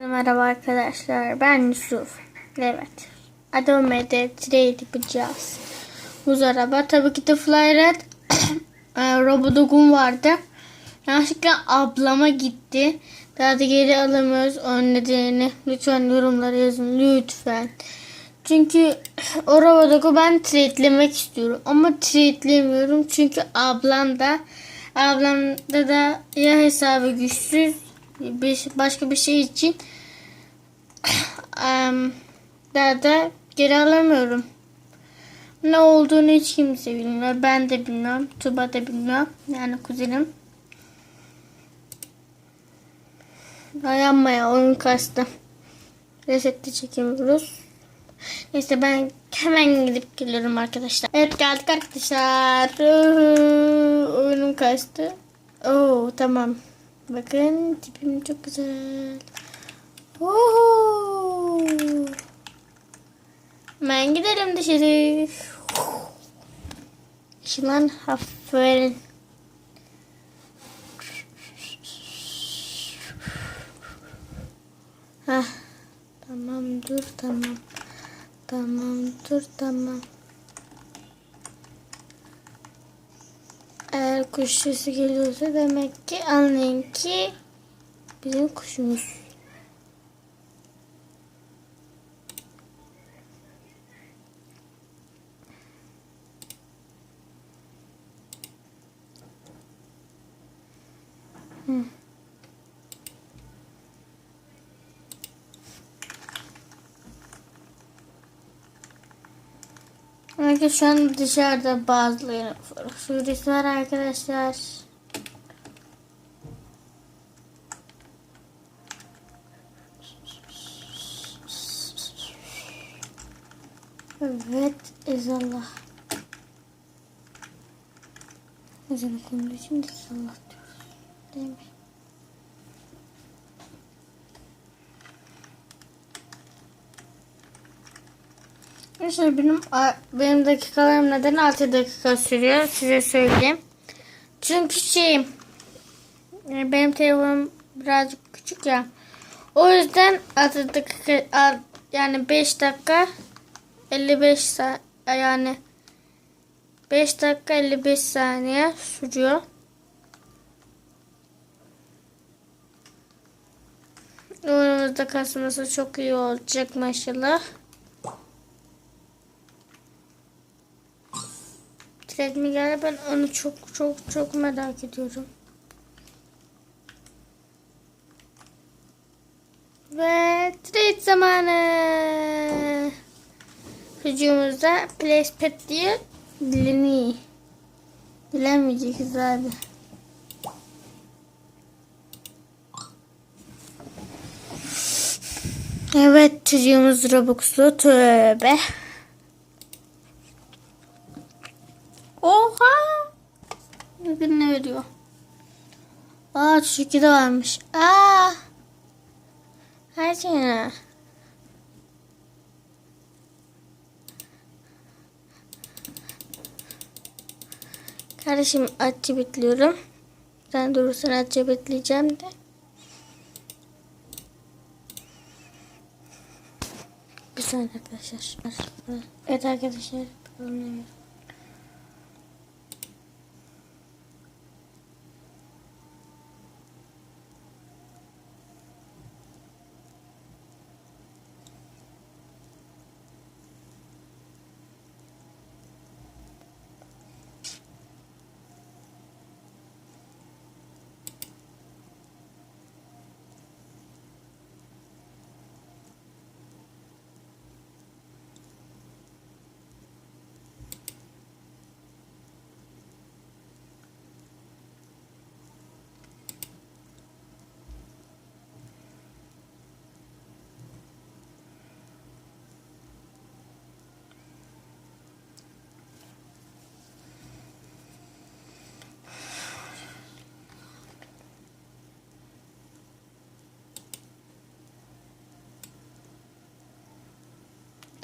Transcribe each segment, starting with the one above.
Merhaba arkadaşlar ben Yusuf. Evet. Adome'de trade yapacağız. Buz araba. Tabii ki de Flyred Robodog'um vardı. Yanlışlıkla ablama gitti. Daha da geri alamıyoruz. Onun nedenini lütfen yorumlara yazın. Lütfen. Çünkü o Robodog'u ben trade'lemek istiyorum. Ama trade'lemiyorum. Çünkü ablam da ablamda da ya hesabı güçsüz bir, başka bir şey için em, daha da geri alamıyorum. Ne olduğunu hiç kimse bilmiyor. Ben de bilmiyorum. Tuba da bilmiyor. Yani kuzenim. Dayanmaya oyun kastı. Resette çekemiyoruz. Neyse ben hemen gidip geliyorum arkadaşlar. Evet geldik arkadaşlar. Oyunum kaçtı. Oo tamam. Bakın tipim çok güzel. Oo. Hemen gidelim dışarı. Şulan aferin. Hah. Tamam dur tamam. Tamam dur tamam. Eğer kuş sesi geliyorsa demek ki anlayın ki bizim kuşumuz. Hı. Belki şu an dışarıda bazıları surisi var arkadaşlar. Evet, ezallah. Ezan okunduğu için de ezallah diyoruz. Değil mi? Arkadaşlar benim benim dakikalarım neden 6 dakika sürüyor size söyleyeyim. Çünkü şey benim telefonum birazcık küçük ya. O yüzden 6 dakika yani 5 dakika 55 saat yani 5 dakika 55 saniye sürüyor. Oyunumuzda kasması çok iyi olacak maşallah. Mi geldi? Ben onu çok çok çok merak ediyorum. Ve trade zamanı. Hücumumuzda place pet diye dileniyor. Dilemeyeceğiz abi. Evet çocuğumuz Robux'lu tövbe. Bakın ne veriyor. Aa çocuk de varmış. Aa! Her şey ne? Kardeşim açı bitliyorum. Sen durursan açı bitleyeceğim de. Bir arkadaşlar. Evet arkadaşlar. Problem yok.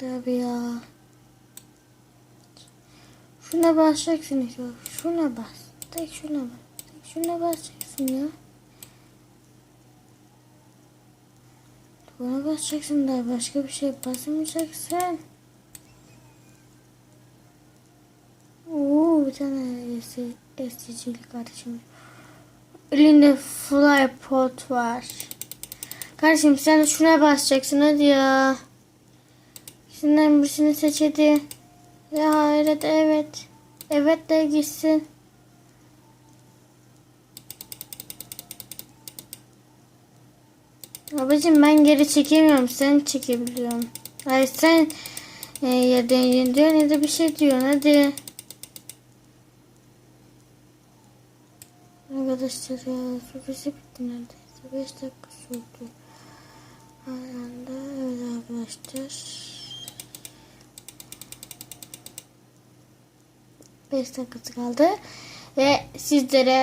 Tabii ya. Şuna basacaksın işte. Şuna bas. Tek şuna bas. Tek şuna basacaksın ya. Buna basacaksın da başka bir şey basmayacaksın. Oo bir tane STC'li kardeşim. Elinde fly pot var. Kardeşim sen de şuna basacaksın hadi ya. İkisinden birisini seç hadi. Ya hayret evet. Evet de gitsin. Babacım ben geri çekemiyorum. Sen çekebiliyorsun. Hayır sen e, ya de, diyorsun ya da bir şey diyorsun. Hadi. Arkadaşlar ya süresi bitti neredeyse. 5 dakika sürdü. Hala evet arkadaşlar. 5 dakikası kaldı. Ve sizlere